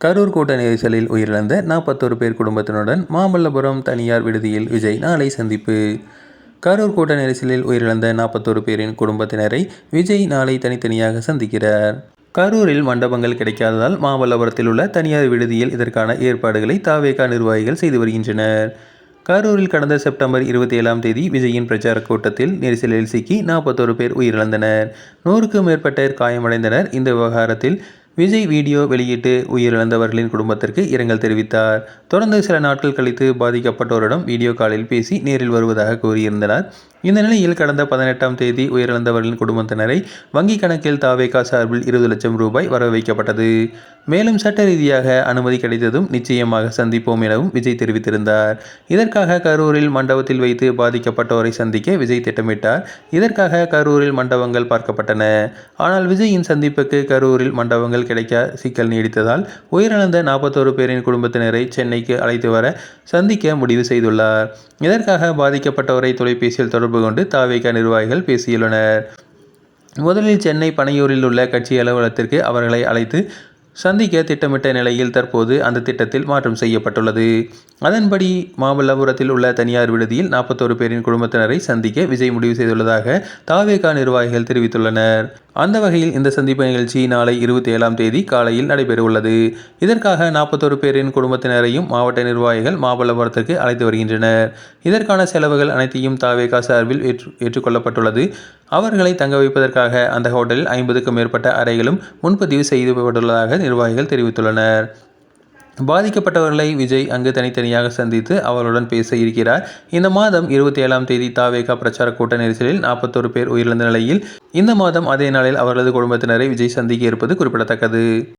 கரூர் கூட்ட நெரிசலில் உயிரிழந்த நாற்பத்தோரு பேர் குடும்பத்தினுடன் மாமல்லபுரம் தனியார் விடுதியில் விஜய் நாளை சந்திப்பு. கரூர் கூட்ட நெரிசலில் உயிரிழந்த நாற்பத்தோரு பேரின் குடும்பத்தினரை விஜய் நாளை தனித்தனியாக சந்திக்கிறார். கரூரில் மண்டபங்கள் கிடைக்காததால் மாமல்லபுரத்தில் உள்ள தனியார் விடுதியில் இதற்கான ஏற்பாடுகளை தாவேகா நிர்வாகிகள் செய்து வருகின்றனர். கரூரில் கடந்த செப்டம்பர் இருபத்தி ஏழாம் தேதி விஜயின் பிரச்சார கூட்டத்தில் நெரிசலில் சிக்கி நாற்பத்தோரு பேர் உயிரிழந்தனர். நூறுக்கும் மேற்பட்டோர் காயமடைந்தனர். இந்த விவகாரத்தில் விஜய் வீடியோ வெளியிட்டு உயிரிழந்தவர்களின் குடும்பத்திற்கு இரங்கல் தெரிவித்தார். தொடர்ந்து சில நாட்கள் கழித்து பாதிக்கப்பட்டோரிடம் வீடியோ காலில் பேசி நேரில் வருவதாக கூறியிருந்தனர். இந்த நிலையில் கடந்த பதினெட்டாம் தேதி உயிரிழந்தவர்களின் குடும்பத்தினரை வங்கிக் கணக்கில் தாவேகா சார்பில் இருபது லட்சம் ரூபாய் வர வைக்கப்பட்டது மேலும் சட்ட ரீதியாக அனுமதி கிடைத்ததும் நிச்சயமாக சந்திப்போம் எனவும் விஜய் தெரிவித்திருந்தார். இதற்காக கரூரில் மண்டபத்தில் வைத்து பாதிக்கப்பட்டோரை சந்திக்க விஜய் திட்டமிட்டார். இதற்காக கரூரில் மண்டபங்கள் பார்க்கப்பட்டன. ஆனால் விஜயின் சந்திப்புக்கு கரூரில் மண்டபங்கள் கிடைக்க சிக்கல் நீடித்ததால் உயிரிழந்த நாற்பத்தோரு பேரின் குடும்பத்தினரை சென்னைக்கு அழைத்து வர சந்திக்க முடிவு செய்துள்ளார். இதற்காக பாதிக்கப்பட்டவரை தொலைபேசியில் தொடர்பு கொண்டு தாவேகா நிர்வாகிகள் பேசியுள்ளனர். முதலில் சென்னை பனையூரில் உள்ள கட்சி அலுவலகத்திற்கு அவர்களை அழைத்து சந்திக்க திட்டமிட்ட நிலையில் தற்போது அந்த திட்டத்தில் மாற்றம் செய்யப்பட்டுள்ளது. அதன்படி மாமல்லபுரத்தில் உள்ள தனியார் விடுதியில் நாற்பத்தோரு பேரின் குடும்பத்தினரை சந்திக்க விஜய் முடிவு செய்துள்ளதாக தாவேகா நிர்வாகிகள் தெரிவித்துள்ளனர். அந்த வகையில் இந்த சந்திப்பு நிகழ்ச்சி நாளை இருபத்தி ஏழாம் தேதி காலையில் நடைபெறவுள்ளது. இதற்காக நாற்பத்தோரு பேரின் குடும்பத்தினரையும் மாவட்ட நிர்வாகிகள் மாமல்லபுரத்திற்கு அழைத்து வருகின்றனர். இதற்கான செலவுகள் அனைத்தையும் தாவேகா சார்பில் ஏற்று ஏற்றுக்கொள்ளப்பட்டுள்ளது. அவர்களை தங்க வைப்பதற்காக அந்த ஹோட்டலில் ஐம்பதுக்கும் மேற்பட்ட அறைகளும் முன்பதிவு செய்யப்பட்டுள்ளதாக நிர்வாகிகள் தெரிவித்துள்ளனர். பாதிக்கப்பட்டவர்களை விஜய் அங்கு தனித்தனியாக சந்தித்து அவர்களுடன் பேச இருக்கிறார். இந்த மாதம் இருபத்தி ஏழாம் தேதி தாவேகா பிரச்சார கூட்ட நெரிசலில் நாற்பத்தோரு பேர் உயிரிழந்த நிலையில் இந்த மாதம் அதே நாளில் அவர்களது குடும்பத்தினரை விஜய் சந்திக்க இருப்பது குறிப்பிடத்தக்கது.